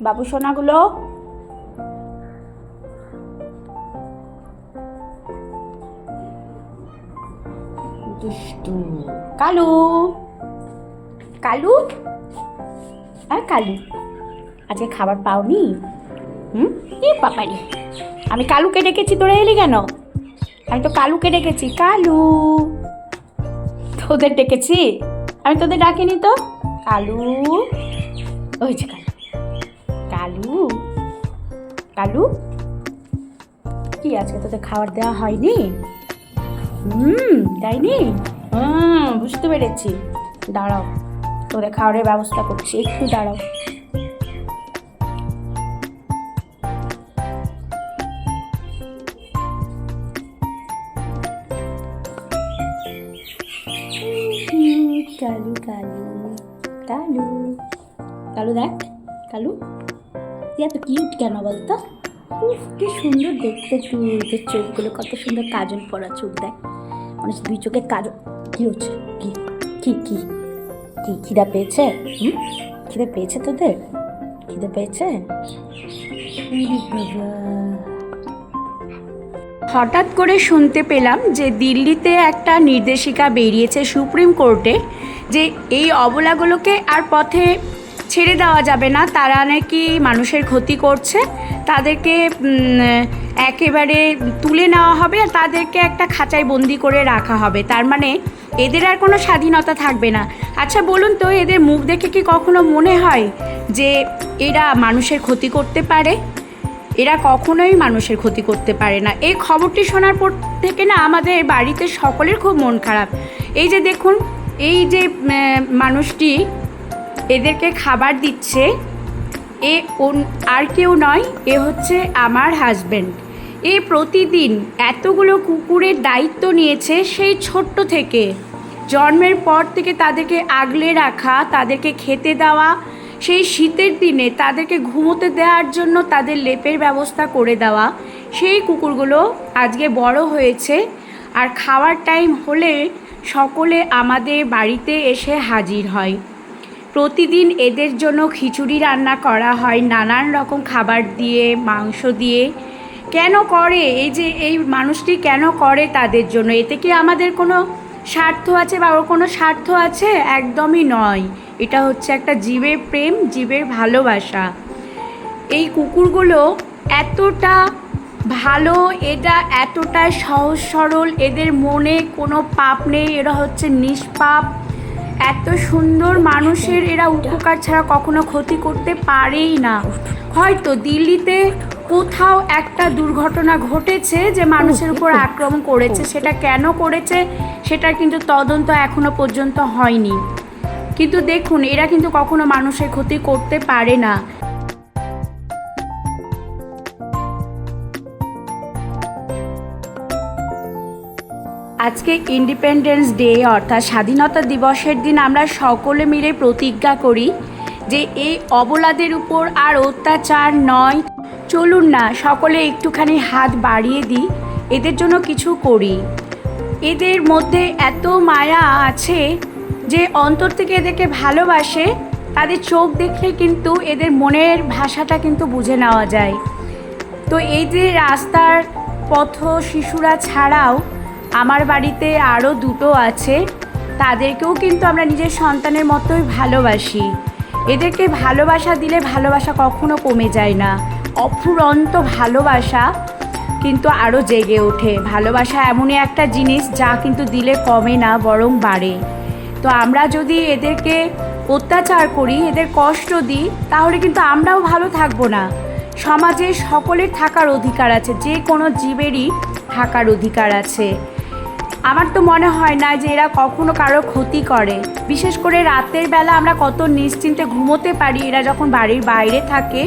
বাবু সোনাগুলো। দুষ্টু। কালু। কালু? আর কালু আজকে খাবার পাওনি? হুম? পাপারি আমি কালুকে ডেকেছি তোরা এলি কেন? আমি তো কালুকে ডেকেছি। কালু। তোদের ডেকেছি? আমি তোদের ডাকিনি তো? কালু। ওই যে কালু। কালু? কালু? কি আজকে তোদের খাবার দেওয়া হয়নি? হুম, তাইনি? হুম, বুঝতে পেরেছি। দাঁড়াও, তোদের খাবারের ব্যবস্থা করছি, একটু দাঁড়াও। কালু কালু কালু। কালু দেখ, কালু। তুই এত কিউট কেন বলতো? কি সুন্দর দেখতে তুই তোর চোখগুলো কত সুন্দর কাজল পরা চোখ দেয় মানে দুই চোখে কাজল। কি হচ্ছে? কি কি কি কি, খিদা পেয়েছে? হুম? খিদে পেয়েছে তোদের? খিদে পেয়েছে? হঠাৎ করে শুনতে পেলাম যে দিল্লিতে একটা নির্দেশিকা বেরিয়েছে সুপ্রিম কোর্টে যে এই অবলাগুলোকে আর পথে ছেড়ে দেওয়া যাবে না। তারা নাকি মানুষের ক্ষতি করছে। তাদেরকে একেবারে তুলে নেওয়া হবে আর তাদেরকে একটা খাঁচায় বন্দি করে রাখা হবে। তার মানে এদের আর কোনো স্বাধীনতা থাকবে না। আচ্ছা বলুন তো, এদের মুখ দেখে কি কখনো মনে হয় যে এরা মানুষের ক্ষতি করতে পারে? এরা কখনোই মানুষের ক্ষতি করতে পারে না। এই খবরটি শোনার পর থেকে না আমাদের বাড়িতে সকলের খুব মন খারাপ। এই যে দেখুন, এই যে মানুষটি এদেরকে খাবার দিচ্ছে। এ আর কেউ নয়, এ হচ্ছে আমার হাজব্যান্ড এ প্রতিদিন এতগুলো কুকুরের দায়িত্ব নিয়েছে সেই ছোট্ট থেকে। জন্মের পর থেকে তাদেরকে আগলে রাখা, তাদেরকে খেতে দেওয়া, সেই শীতের দিনে তাদেরকে ঘুমোতে দেওয়ার জন্য তাদের লেপের ব্যবস্থা করে দেওয়া, সেই কুকুরগুলো আজকে বড় হয়েছে। আর খাওয়ার টাইম হলে সকলে আমাদের বাড়িতে এসে হাজির হয়। প্রতিদিন এদের জন্য খিচুড়ি রান্না করা হয়, নানান রকম খাবার দিয়ে, মাংস দিয়ে। কেন করে? এই যে এই মানুষটি কেন করে তাদের জন্য? এতে কি আমাদের কোনো স্বার্থ আছে বা ওর কোনো স্বার্থ আছে? একদমই নয়। এটা হচ্ছে একটা জীবের প্রেম, জীবের ভালোবাসা। এই কুকুরগুলো এতটা ভালো এটা এতটা সহজ সরল এদের মনে কোনো পাপ নেই, এরা হচ্ছে নিষ্পাপ। এত সুন্দর মানুষের এরা উপকার ছাড়া কখনো ক্ষতি করতে পারেই না। হয়তো দিল্লিতে কোথাও একটা দুর্ঘটনা ঘটেছে যে মানুষের উপর আক্রমণ করেছে সেটা কেন করেছে সেটার কিন্তু তদন্ত এখনও পর্যন্ত হয়নি। কিন্তু দেখুন এরা কিন্তু কখনো মানুষের ক্ষতি করতে পারে না। আজকে ইন্ডিপেন্ডেন্স ডে অর্থাৎ স্বাধীনতা দিবসের দিন আমরা সকলে মিলে প্রতিজ্ঞা করি যে এই অবলাদের উপর আর অত্যাচার নয়। চলুন না, সকলে একটুখানি হাত বাড়িয়ে দিই। এদের জন্য কিছু করি। এদের মধ্যে এত মায়া আছে যে অন্তর থেকে এদেরকে ভালোবাসে, তাদের চোখ দেখলে কিন্তু এদের মনের ভাষাটা কিন্তু বুঝে নেওয়া যায়। তো এই যে রাস্তার পথ শিশুরা ছাড়াও আমার বাড়িতে আরও দুটো আছে। তাদেরকেও কিন্তু আমরা নিজের সন্তানের মতোই ভালোবাসি। এদেরকে ভালোবাসা দিলে ভালোবাসা কখনো কমে যায় না। অফুরন্ত ভালোবাসা কিন্তু আরও জেগে ওঠে। ভালোবাসা এমনই একটা জিনিস যা কিন্তু দিলে কমে না, বরং বাড়ে। তো আমরা যদি এদেরকে অত্যাচার করি, এদের কষ্ট দিই, তাহলে কিন্তু আমরাও ভালো থাকব না। সমাজে সকলের থাকার অধিকার আছে, যে কোনো জীবেরই থাকার অধিকার আছে। আমার তো মনে হয় না যে এরা কখনো কারও ক্ষতি করে। বিশেষ করে রাতের বেলা আমরা কত নিশ্চিন্তে ঘুমোতে পারি, এরা যখন বাড়ির বাইরে থাকে।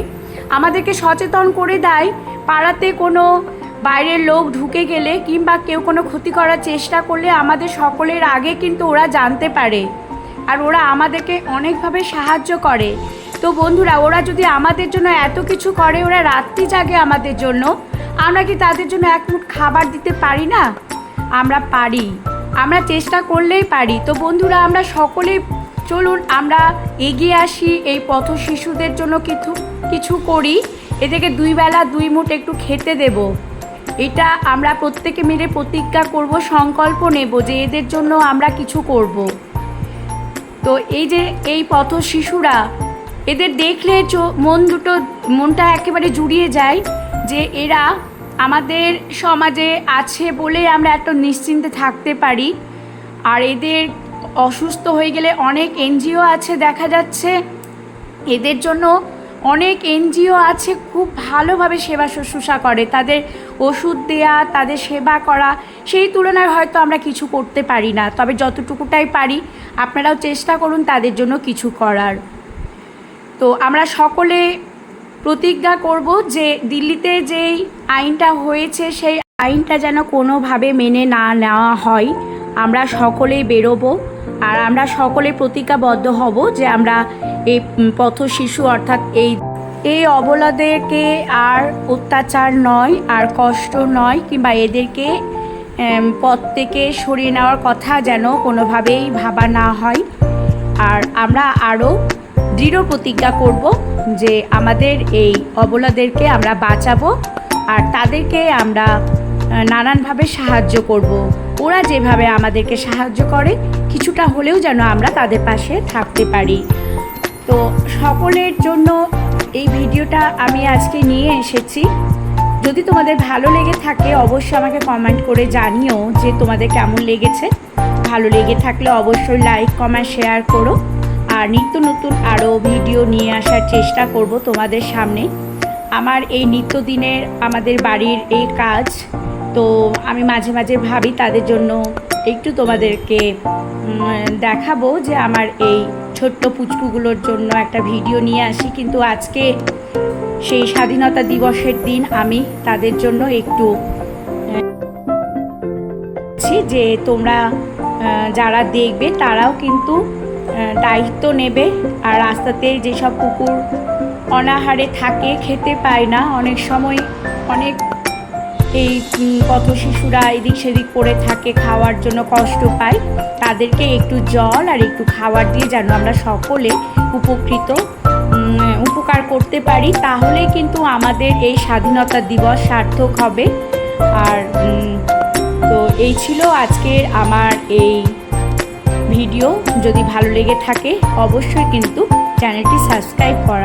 আমাদেরকে সচেতন করে দেয়, পাড়াতে কোনো বাইরের লোক ঢুকে গেলে কিংবা কেউ কোনো ক্ষতি করার চেষ্টা করলে আমাদের সকলের আগে কিন্তু ওরা জানতে পারে। আর ওরা আমাদেরকে অনেকভাবে সাহায্য করে। তো বন্ধুরা, ওরা যদি আমাদের জন্য এত কিছু করে, ওরা রাত্রি জাগে আমাদের জন্য, আমরা কি তাদের জন্য এক মুঠ খাবার দিতে পারি না? আমরা পারি। আমরা চেষ্টা করলেই পারি। তো বন্ধুরা, আমরা সকলেই, চলুন আমরা এগিয়ে আসি এই পথ শিশুদের জন্য কিছু কিছু করি। এদেরকে দুই বেলা দুই মুঠ একটু খেতে দেব। এটা আমরা প্রত্যেকে মিলে প্রতিজ্ঞা করব, সংকল্প নেব যে এদের জন্য আমরা কিছু করব। তো এই যে এই পথ শিশুরা, এদের দেখলে মন দুটো, মনটা একেবারে জুড়িয়ে যায় যে এরা আমাদের সমাজে আছে বলে আমরা এত নিশ্চিন্তে থাকতে পারি। আর এদের অসুস্থ হয়ে গেলে অনেক এনজিও আছে দেখা যাচ্ছে। এদের জন্য অনেক এনজিও আছে খুব ভালোভাবে সেবা শুশ্রূষা করে। তাদের ওষুধ দেয়া, তাদের সেবা করা, সেই তুলনায় হয়তো আমরা কিছু করতে পারি না। তবে যতটুকুটাই পারি, আপনারাও চেষ্টা করুন তাদের জন্য কিছু করার। তো আমরা সকলে প্রতিজ্ঞা করব যে দিল্লিতে যেই আইনটা হয়েছে, সেই আইনটা যেন কোনোভাবে মেনে না নেওয়া হয়। আমরা সকলেই বেরোবো আর আমরা সকলে প্রতিজ্ঞাবদ্ধ হব যে আমরা এই পথ শিশু অর্থাৎ এই এই অবলাদেরকে আর অত্যাচার নয়, আর কষ্ট নয়, কিংবা এদেরকে পথ থেকে সরিয়ে নেওয়ার কথা যেন কোনোভাবেই ভাবা না হয়। আর আমরা আরও দৃঢ় প্রতিজ্ঞা করব যে আমাদের এই অবলাদেরকে আমরা বাঁচাবো আর তাদেরকে আমরা নানানভাবে সাহায্য করব। ওরা যেভাবে আমাদেরকে সাহায্য করে, কিছুটা হলেও যেন আমরা তাদের পাশে থাকতে পারি। তো সকলের জন্য এই ভিডিওটা আমি আজকে নিয়ে এসেছি। যদি তোমাদের ভালো লেগে থাকে, অবশ্যই আমাকে কমেন্ট করে জানিও যে তোমাদের কেমন লেগেছে। ভালো লেগে থাকলে অবশ্যই লাইক কমেন্ট শেয়ার করো। আর নিত্য নতুন আরও ভিডিও নিয়ে আসার চেষ্টা করব তোমাদের সামনে। আমার এই নিত্যদিনের আমাদের বাড়ির এই কাজ, তো আমি মাঝে মাঝে ভাবি তাদের জন্য একটু তোমাদেরকে দেখাবো যে আমার এই ছোট্ট পুচকুগুলোর জন্য একটা ভিডিও নিয়ে আসি। কিন্তু আজকে সেই স্বাধীনতা দিবসের দিন আমি তাদের জন্য একটু যে তোমরা যারা দেখবে তারাও কিন্তু দায়িত্ব নেবে। আর রাস্তাতে যেসব কুকুর অনাহারে থাকে, খেতে পায় না, অনেক সময় অনেক এই পথ শিশুরা এদিক সেদিক করে থাকে, খাওয়ার জন্য কষ্ট পায়। তাদেরকে একটু জল আর একটু খাবার দিয়ে যেন আমরা সকলে উপকৃত উপকার করতে পারি। তাহলে কিন্তু আমাদের এই স্বাধীনতা দিবস সার্থক হবে। আর তো এই ছিল আজকের আমার এই ভিডিও যদি ভালো লেগে থাকে অবশ্যই কিন্তু চ্যানেলটি সাবস্ক্রাইব করা।